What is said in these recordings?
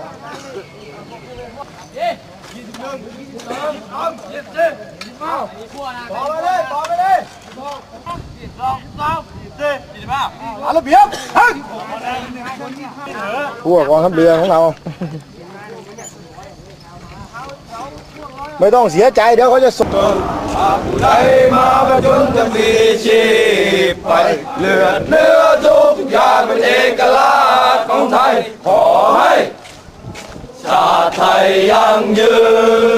อไปเลเลยเอาระเบียบพวกกองทัพเรือของเรา ไม่ต้องเสียใจเดี๋ยวเขาจะส่งใดมาประจนจะมีชีพไปเลือดเนื้อทุกอย่างเป็นเอก Yangın.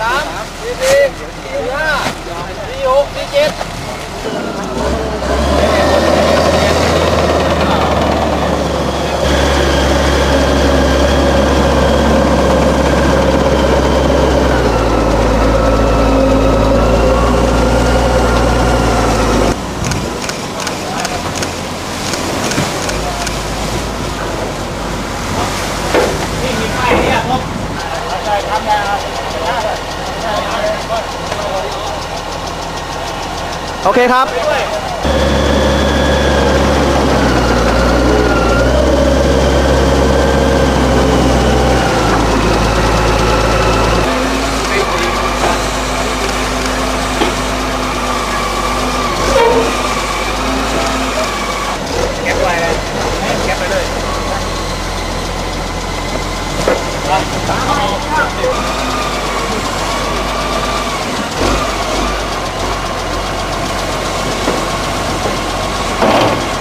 สามสี่สี่สี่ห้าสี่หกสี่เจ็ด โอเคครับเ